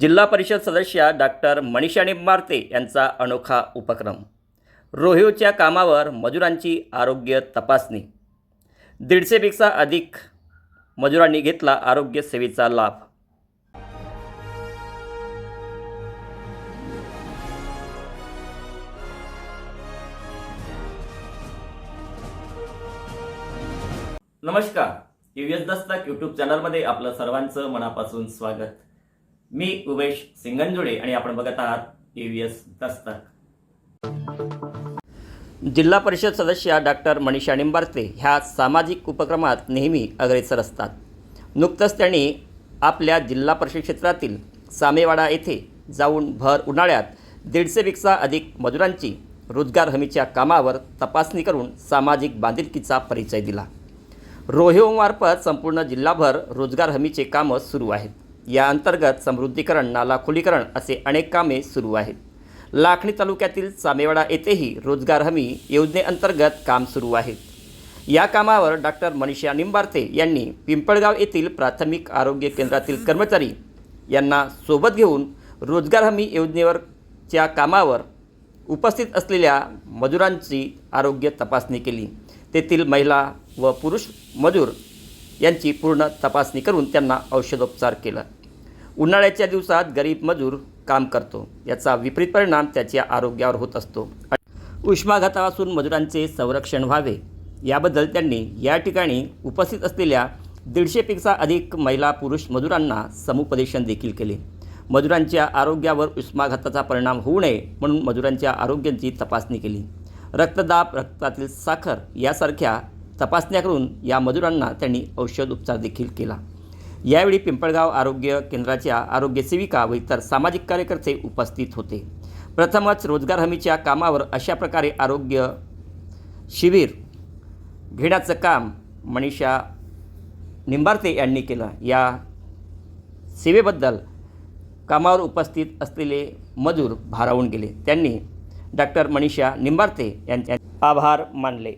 जिल्हा परिषद सदस्या डॉक्टर मनीषा निंबार्ते यांचा अनोखा उपक्रम. रोहिओच्या कामावर मजुरांची आरोग्य तपासणी. दीडशेपेक्षा अधिक मजुरांनी घेतला आरोग्य सेवेचा लाभ. नमस्कार. यू एस दस्तक यूट्यूब चॅनलमध्ये आपलं सर्वांचं मनापासून स्वागत. मी उमेश सिंगंजुडे आणि आपण बघत आहात यू एस दस्तक. जिल्हा परिषद सदस्या डॉक्टर मनीषा निंबार्ते ह्या सामाजिक उपक्रमात नेहमी अग्रेसर असतात. नुकतंच त्यांनी आपल्या जिल्हा परिषद क्षेत्रातील सामेवाडा येथे जाऊन भर उन्हाळ्यात दीडशेपेक्षा अधिक मजुरांची रोजगार हमीच्या कामावर तपासणी करून सामाजिक बांधिलकीचा परिचय दिला. रोहिओमार्फत संपूर्ण जिल्हाभर रोजगार हमीचे कामं सुरू आहेत. या अंतर्गत समृद्धीकरण नाला खुलीकरण असे अनेक कामे सुरू आहेत. लाखणी तालुक्यातील सामेवाडा येथेही रोजगार हमी योजनेअंतर्गत काम सुरू आहे या कामावर डॉक्टर मनीषा निंबार्ते यांनी पिंपळगाव येथील प्राथमिक आरोग्य केंद्रातील कर्मचारी यांना सोबत घेऊन रोजगार हमी योजनेवरच्या कामावर उपस्थित असलेल्या मजुरांची आरोग्य तपासणी केली. तेथील महिला व पुरुष मजूर यांची पूर्ण तपासणी करून त्यांना औषधोपचार केला. उन्हाळ्याच्या दिवसात गरीब मजूर काम करतो. याचा विपरीत परिणाम त्याच्या आरोग्यावर होत असतो. उष्माघातापासून मजुरांचे संरक्षण व्हावे. याबद्दल त्यांनी या ठिकाणी उपस्थित असलेल्या दीडशेपेक्षा अधिक महिला पुरुष मजुरांना समुपदेशन देखील केले. मजुरांच्या आरोग्यावर उष्माघाताचा परिणाम होऊ नये म्हणून मजुरांच्या आरोग्याची तपासणी केली. रक्तदाब रक्तातील साखर यासारख्या तपासण्या करून या मजुरांना त्यांनी औषध उपचार देखील केला. यावेळी पिंपळगाव आरोग्य केंद्राच्या आरोग्य सेविका व इतर सामाजिक कार्यकर्ते उपस्थित होते. प्रथमच रोजगार हमीच्या कामावर अशा प्रकारे आरोग्य शिबिर घेण्याचं काम मनीषा निंबार्ते यांनी केलं. या सेवेबद्दल कामावर उपस्थित असलेले मजूर भारावून गेले. त्यांनी डॉक्टर मनीषा निंबार्ते यांचे आभार मानले.